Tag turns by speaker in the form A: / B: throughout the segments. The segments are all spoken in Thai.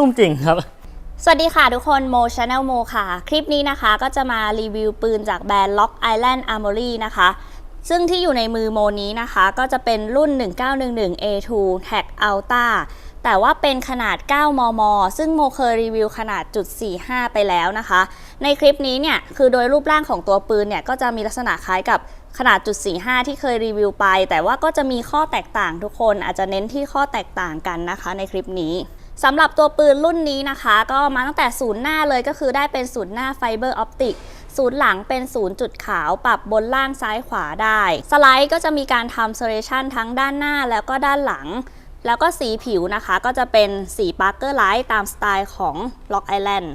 A: นุ่มจริงครับ
B: สวัสดีค่ะทุกคนโมช n แนลโมค่ะ คลิปนี้นะคะก็จะมารีวิวปืนจากแบรนด์ Lock Island Armory นะคะ ซึ่งที่อยู่ในมือโมนี้นะคะ ก็จะเป็นรุ่น 1911 A2 Tag Alta แต่ว่าเป็นขนาด 9 มม ซึ่งโมเคยรีวิวขนาดจุด45 ไปแล้วนะคะ ในคลิปนี้เนี่ย คือโดยรูปร่างของตัวปืนเนี่ย ก็จะมีลักษณะคล้ายกับขนาดจุด45 ที่เคยรีวิวไป แต่ว่าก็จะมีข้อแตกต่างทุกคน อาจจะเน้นที่ข้อแตกต่างกันนะคะในคลิปนี้ สำหรับตัวปืนรุ่นนี้นะคะ ก็มาตั้งแต่ศูนย์หน้าเลยก็คือได้เป็นศูนย์หน้าไฟเบอร์ออปติกศูนย์หลังเป็นศูนย์จุดขาวปรับบนล่างซ้ายขวาได้ สไลด์ก็จะมีการทำเซเลชันทั้งด้านหน้าแล้วก็ด้านหลัง แล้วก็สีผิวนะคะก็จะเป็นสีปาร์เกอร์ไลท์ตามสไตล์ของล็อกไอแลนด์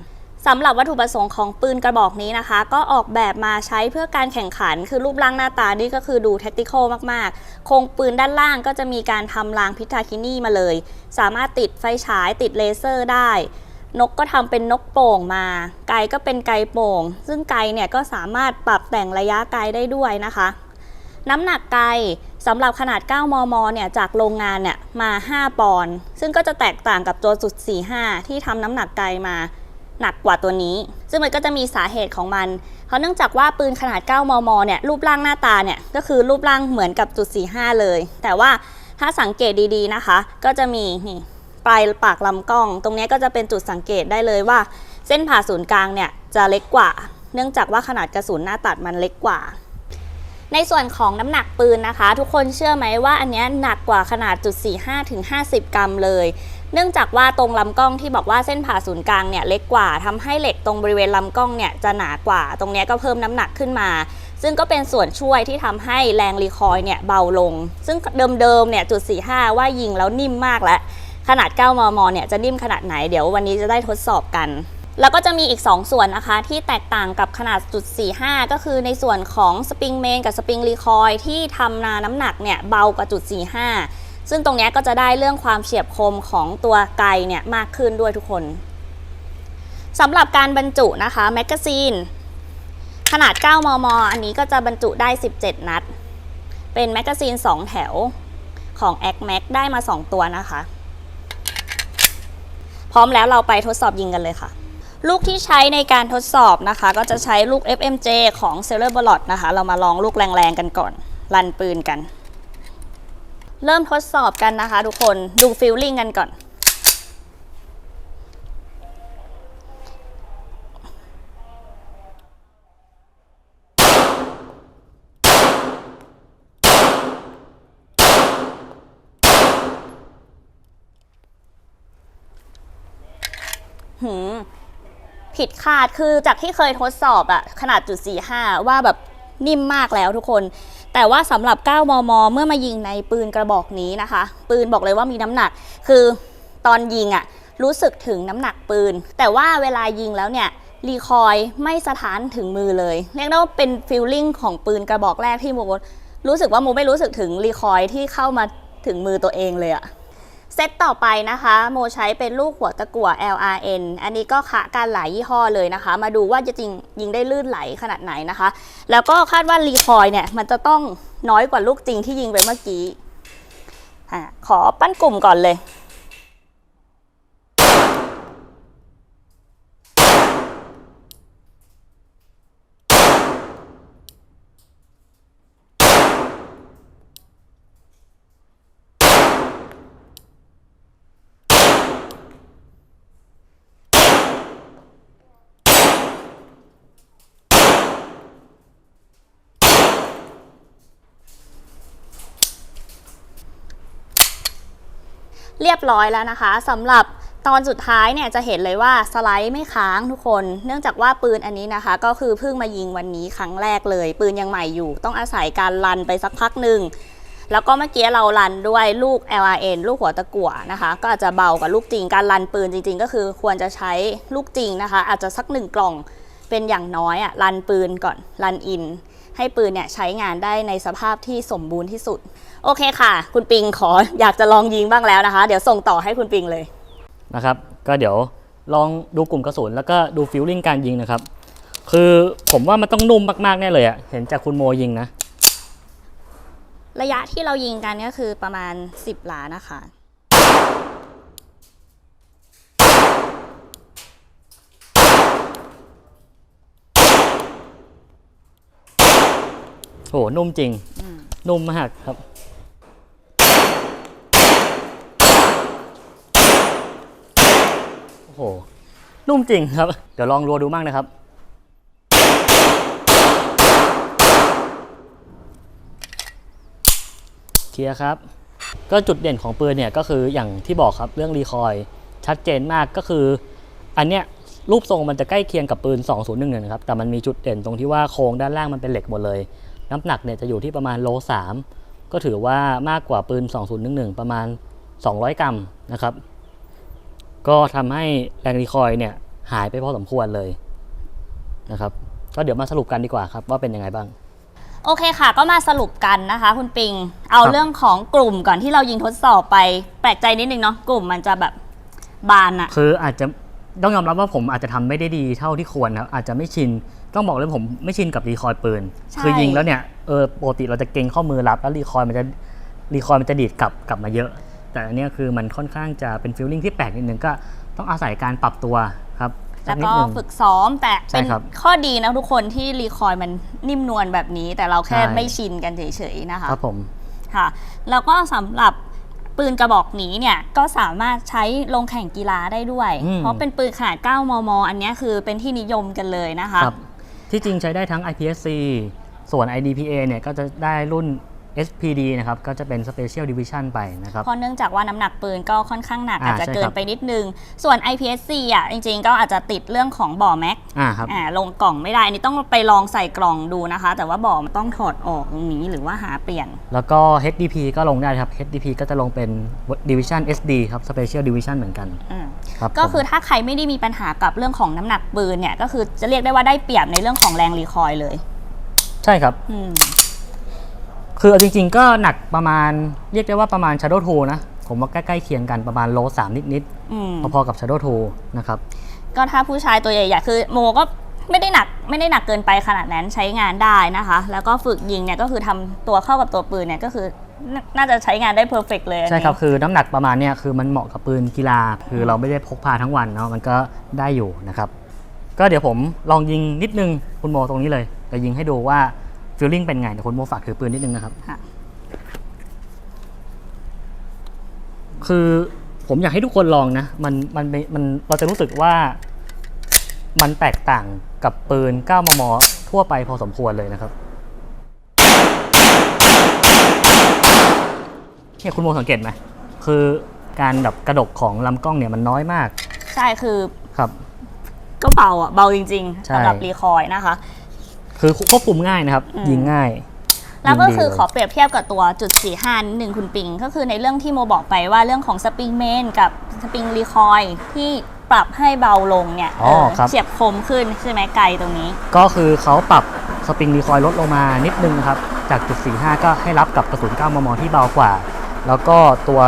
B: สำหรับวัตถุประสงค์ของปืนกระบอกนี้นะคะ ก็ออกแบบมาใช้เพื่อการแข่งขัน คือรูปร่างหน้าตานี่ก็คือดูแท็กติคอลมากๆโครงปืนด้านล่างก็จะมีการทำรางพิทาคินี่มาเลย สามารถติดไฟฉายติดเลเซอร์ได้ นกก็ทำเป็นนกโป่งมา ไกก็เป็นไกโป่ง ซึ่งไกเนี่ยก็สามารถปรับแต่งระยะไกได้ด้วยนะคะ น้ำหนักไกสำหรับขนาด 9 มม เนี่ย จากโรงงานเนี่ย มา 5 ปอนด์ ซึ่งก็จะแตกต่างกับตัวจุด 45 ที่ทำน้ำหนักไกมา หนักกว่าตัวนี้ ซึ่งมันก็จะมีสาเหตุของมันเพราะเนื่องจากว่าปืนขนาด 9 มม เนี่ย รูปร่างหน้าตาเนี่ย ก็คือรูปร่างเหมือนกับจุด45 เลย แต่ว่าถ้าสังเกตดีๆนะคะ ก็จะมีนี่ปลายปากลำกล้อง ตรงนี้ก็จะเป็นจุดสังเกตได้เลยว่า เส้นผ่าศูนย์กลางเนี่ยจะเล็กกว่า เนื่องจากว่าขนาดกระสุนหน้าตัดมันเล็กกว่า ในส่วนของน้ำหนักปืนนะคะ ทุกคนเชื่อไหมว่าอันนี้หนักกว่าขนาดจุด45ถึง50 กรัมเลย เนื่องจากว่าตรงลำกล้องที่บอกว่าเส้นผ่าศูนย์กลางเนี่ยเล็กกว่าทำให้เหล็กตรงบริเวณลำกล้องเนี่ยจะหนากว่า ตรงนี้ก็เพิ่มน้ำหนักขึ้นมา ซึ่งก็เป็นส่วนช่วยที่ทำให้แรงรีคอยเนี่ยเบาลง ซึ่งเดิมๆเนี่ยจุด45 ว่ายิงแล้วนิ่มมากแล้วขนาด 9 มม เนี่ยจะนิ่มขนาดไหน เดี๋ยววันนี้จะได้ทดสอบกัน แล้วก็จะมีอีก 2 ส่วนนะคะ ที่แตกต่างกับขนาดจุด45 ก็คือในส่วนของสปริงเมนกับสปริงรีคอยที่ทำนาน้ำหนักเนี่ยเบากว่าจุด45 ซึ่งตรงนี้ก็จะได้เรื่องความเฉียบคมของตัวไกเนี่ยมากขึ้นด้วยทุกคนสำหรับการบรรจุนะคะแมกกาซีนขนาด 9 มม อันนี้ก็จะบรรจุได้ 17 นัด เป็นแมกกาซีน 2 แถวของ a c m a x ได้มา 2 ตัวนะคะ พร้อมแล้วเราไปทดสอบยิงกันเลยค่ะ ลูกที่ใช้ในการทดสอบนะคะ ก็จะใช้ลูก FMJ ของ c e l l e r b a l o t นะคะ เรามาลองลูกแรงๆกันก่อน รันปืนกัน เริ่มทดสอบกันนะคะทุกคนดูฟิลลิ่งกันก่อน หืมผิดคาดคือจากที่เคยทดสอบอะขนาดจุด45 ว่าแบบนิ่มมากแล้วทุกคน แต่ว่าสำหรับ 9 มม เมื่อมายิงในปืนกระบอกนี้นะคะ ปืนบอกเลยว่ามีน้ำหนัก คือตอนยิงอะรู้สึกถึงน้ำหนักปืน แต่ว่าเวลายิงแล้วเนี่ยรีคอยไม่สถานถึงมือเลย เรียกได้ว่าเป็นฟีลลิ่งของปืนกระบอกแรกที่โมรู้สึกว่าโมไม่รู้สึกถึงรีคอยที่เข้ามาถึงมือตัวเองเลยอะ เซตต่อไปนะคะ โมใช้เป็นลูกหัวตะกั่ว LRN อันนี้ก็คะการหลายยี่ห้อเลยนะคะ มาดูว่าจะจริงยิงได้ลื่นไหลขนาดไหนนะคะ แล้วก็คาดว่ารีคอยเนี่ยมันจะต้องน้อยกว่าลูกจริงที่ยิงไปเมื่อกี้อขอปั้นกลุ่มก่อนเลย เรียบร้อยแล้วนะคะสำหรับตอนสุดท้ายเนี่ยจะเห็นเลยว่าสไลด์ไม่ค้างทุกคน เนื่องจากว่าปืนอันนี้นะคะ ก็คือเพิ่งมายิงวันนี้ครั้งแรกเลย ปืนยังใหม่อยู่ ต้องอาศัยการรันไปสักพักหนึ่งแล้วก็เมื่อกี้เรารันด้วยลูก LRN ลูกหัวตะกั่วนะคะ ก็อาจจะเบากว่าลูกจริง การรันปืนจริง ๆ ก็คือควรจะใช้ลูกจริงนะคะ อาจจะสักหนึ่งกล่องเป็นอย่างน้อยอะรันปืนก่อนรันอิน ให้ปืนเนี่ยใช้งานได้ในสภาพที่สมบูรณ์ที่สุด โอเคค่ะ คุณปิงขออยากจะลองยิงบ้างแล้วนะคะ เดี๋ยวส่งต่อให้คุณปิงเลย
A: นะครับก็เดี๋ยวลองดูกลุ่มกระสุนแล้วก็ดูฟิลลิ่งการยิงนะครับ คือผมว่ามันต้องนุ่มมากๆแน่เลยอะเห็นจากคุณโมยิงนะ
B: ระยะที่เรายิงกันก็คือประมาณ 10หลานะคะ
A: หนุ่มจริง
B: อืม
A: นุ่มมากครับ โอ้โห นุ่มจริงครับ เดี๋ยวลองรัวดูมั่งนะครับ เคลียร์ครับ ก็จุดเด่นของปืนเนี่ยก็คืออย่างที่บอกครับเรื่องรีคอยล์ชัดเจนมากก็คือ อันเนี้ยรูปทรงมันจะใกล้เคียงกับปืน 2011นะครับ แต่มันมีจุดเด่นตรงที่ว่าโครงด้านล่างมันเป็นเหล็กหมดเลย น้ำหนักเนี่ยจะอยู่ที่ประมาณโล3ก็ถือว่ามากกว่าปืน 2011 ประมาณ 200 กรัมนะครับ ก็ทำให้แรงรีคอยล์เนี่ยหายไปพอสมควรเลยนะครับ ก็เดี๋ยวมาสรุปกันดีกว่าครับ ว่าเป็นยังไงบ้าง
B: โอเคค่ะ ก็มาสรุปกันนะคะ คุณปิง เอา
A: ครับ
B: เรื่องของกลุ่มก่อนที่เรายิงทดสอบไป แปลกใจนิดนึงเนาะกลุ่มมันจะแบบบานอะ
A: คืออาจจะต้องยอมรับว่าผมอาจจะทำไม่ได้ดีเท่าที่ควรนะครับอาจจะไม่ชิน ต้องบอกเลยผมไม่ชินกับรีคอยล์ปืน
B: ใช่
A: คือยิงแล้วเนี่ยเออปกติเราจะเก่งข้อมือรับแล้วรีคอยล์มันจะรีคอยล์มันจะดีดกลับกลับมาเยอะ แต่อันเนี้ยคือมันค่อนข้างจะเป็นฟีลลิ่งที่แปลกนิดนึงก็ต้องอาศัยการปรับตัวครับสั
B: แล้ว
A: นิด
B: ก็
A: นึง
B: ฝึกซ้อมแต่เป็น
A: ใช่ครับ
B: ข้อดีนะทุกคนที่รีคอยล์มันนิ่มนวลแบบนี้ แต่เราแค่
A: ใช่
B: ไม่ชินกันเฉยๆนะคะ
A: ครับผม
B: ค่ะ แล้วก็สำหรับปืนกระบอกนี้เนี่ยก็สามารถใช้ลงแข่งกีฬาได้ด้วย
A: อืม
B: เพราะเป็นปืนขนาด 9 มม อันเนี้ยคือเป็นที่นิยมกันเลยนะคะ
A: ครับ ที่จริงใช้ได้ทั้ง IPSC ส่วน IDPA เนี่ยก็จะได้รุ่น SPD นะครับก็จะเป็น Special Division ไปนะครับ
B: เพราะเนื่องจากว่าน้ำหนักปืนก็ค่อนข้างหนัก
A: อ่า
B: อาจจะ
A: ใช่
B: เกิ
A: คนรับ
B: ไปนิดนึง ส่วน IPSC อะจริงๆ ก็อาจจะติดเรื่องของบ่อแม็ก
A: อ่าครับ
B: อ่าลงกล่องไม่ได้ อันนี้ต้องไปลองใส่กล่องดูนะคะ แต่ว่าบ่อมันต้องถอดออกตรงนี้หรือว่าหาเปลี่ยน
A: แล้วก็ HDP ก็ลงได้ครับ HDP ก็จะลงเป็น Division SD ครับ Special Division เหมือนกัน
B: อืม
A: ครับ
B: ก็
A: ผม
B: คือถ้าใครไม่ได้มีปัญหากับเรื่องของน้ำหนักปืนเนี่ย ก็คือจะเรียกได้ว่าได้เปรียบในเรื่องของแรงรีคอยล์เลย
A: ใช่ครับ
B: อืม
A: คือเอาจริงๆก็หนักประมาณเรียกได้ว่าประมาณ Shadow 2 นะ ผมว่าใกล้ๆเคียงกันประมาณโล3นิด
B: อืม
A: ๆ พอๆกับ Shadow 2 นะครับ
B: ก็ถ้าผู้ชายตัวใหญ่ๆคือโมก็ไม่ได้หนักไม่ได้หนักเกินไปขนาดนั้นใช้งานได้นะคะ แล้วก็ฝึกยิงเนี่ยก็คือทำตัวเข้ากับตัวปืนเนี่ยก็คือน่าน่าจะใช้งานได้เพอร์เฟกเลยอัน
A: ใช่
B: นี้
A: ครับ คือน้ำหนักประมาณเนี้ยคือมันเหมาะกับปืนกีฬา คือเราไม่ได้พกพาทั้งวันเนาะมันก็ได้อยู่นะครับ ก็เดี๋ยวผมลองยิงนิดนึงคุณโมตรงนี้เลยจะยิงให้ดูว่า ฟีลลิ่งเป็นไงเดี๋ยวคุณโมฝากถือปืนนิดนึงนะครับ
B: ค่ะ
A: คือผมอยากให้ทุกคนลองนะ มันมันเป็นมันเราจะรู้สึกว่ามันแตกต่างกับปืน 9 มม ทั่วไปพอสมควรเลยนะครับเนี่ยคุณโมสังเกตไหมคือการแบบกระดกของลำกล้องเนี่ยมันน้อยมาก
B: ใช่คือ
A: ครับ
B: ก็เบาอะเบาจริงๆ
A: ใช่
B: สำหรับรีคอยล์นะคะ
A: คือควบคุมง่ายนะครับ
B: อืม
A: ยิงง่าย
B: แล้วก็
A: ยิงดี
B: คือ
A: เลย
B: ขอเปรียบเทียบกับตัวจุด45นิดหนึ่งคุณปิง ก็คือในเรื่องที่โมบอกไปว่าเรื่องของสปริงเมนกับสปริงรีคอยล์ที่ปรับให้เบาลงเนี่ย
A: อ๋อ
B: เออ
A: ครับ
B: เฉียบคมขึ้นใช่ไหมไกลตรงนี้
A: ก็คือเขาปรับสปริงรีคอยล์ลดลงมานิดนึงนะครับ จากจุด45 ก็ให้รับกับกระสุน9มมที่เบากว่า แล้วก็ตัว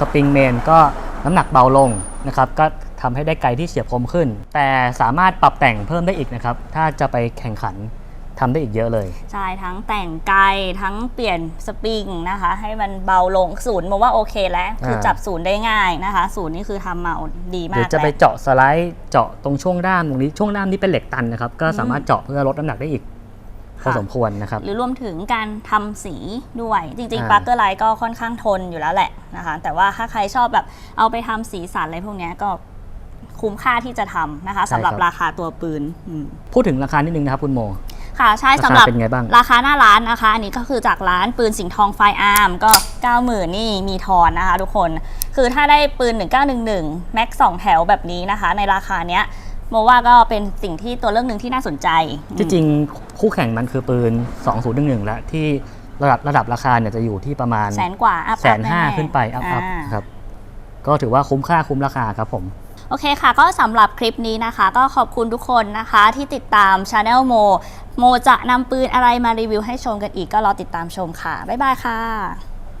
A: สปริงเมนก็น้ำหนักเบาลงนะครับก็ทำให้ได้ไกลที่เฉียบคมขึ้น แต่สามารถปรับแต่งเพิ่มได้อีกนะครับ ถ้าจะไปแข่งขัน ทำได้อีกเยอะเลย
B: ใช่ทั้งแต่งไกลทั้งเปลี่ยนสปริงนะคะ ให้มันเบาลงศูนย์โมว่าโอเคแล้ว คืออาจับศูนย์ได้ง่ายนะคะ ศูนย์นี่คือทำมาดี
A: ห
B: มา
A: รื
B: ก
A: อจะไป
B: แล้ว
A: เจาะสไลด์เจาะตรงช่วงด้ามตรงนี้ช่วงด้ามนี้เป็นเหล็กตันนะครับ ก็สามารถเจาะเพื่อลดน้ำหนักได้อีกพอ
B: ค่ะ
A: สมควรนะครับ
B: หรือรวมถึงการทำสีด้วย จริง
A: อ่า
B: ๆปาร์เกอร์ไลท์ก็ค่อนข้างทนอยู่แล้วแหละนะคะ แต่ว่าถ้าใครชอบแบบเอาไปทำสีสันอะไรพวกเนี้ยก็คุ้มค่าที่จะทำนะคะสำหรับราคาตัวปืนอืม
A: พูดถึงราคานิดนึงนะครับคุณโม
B: ค่ะใช่
A: ราคา
B: สำหรับ
A: เป็นไงบ้าง
B: ราคาหน้าร้านนะคะ อันนี้ก็คือจากร้านปืนสิงห์ทองไฟอาร์มก็ 90,000 นี่มีทอนนะคะ ทุกคน คือถ้าได้ปืน 1911 แม็ก2แถวแบบนี้นะคะ ในราคาเนี้ยโมว่าก็เป็นสิ่งที่ตัวเลือกหนึ่งที่น่าสนใจ
A: ที่จริงคู่แข่งมันคือปืน 2011 แล้วที่ระดับระดับราคาเนี่ยจะอยู่ที่ประมาณ
B: แสนกว่าอัพ
A: แสนห้าขึ้นไปอัพอัพ
B: อ่า
A: ครับ ก็ถือว่าคุ้มค่าคุ้มราคาครับผม
B: โอเคค่ะ ก็สำหรับคลิปนี้นะคะ ก็ขอบคุณทุกคนนะคะที่ติดตาม Channel โมโมจะนำปืนอะไรมารีวิวให้ชมกันอีกก็รอติดตามชมค่ะ บ๊ายบายค่ะ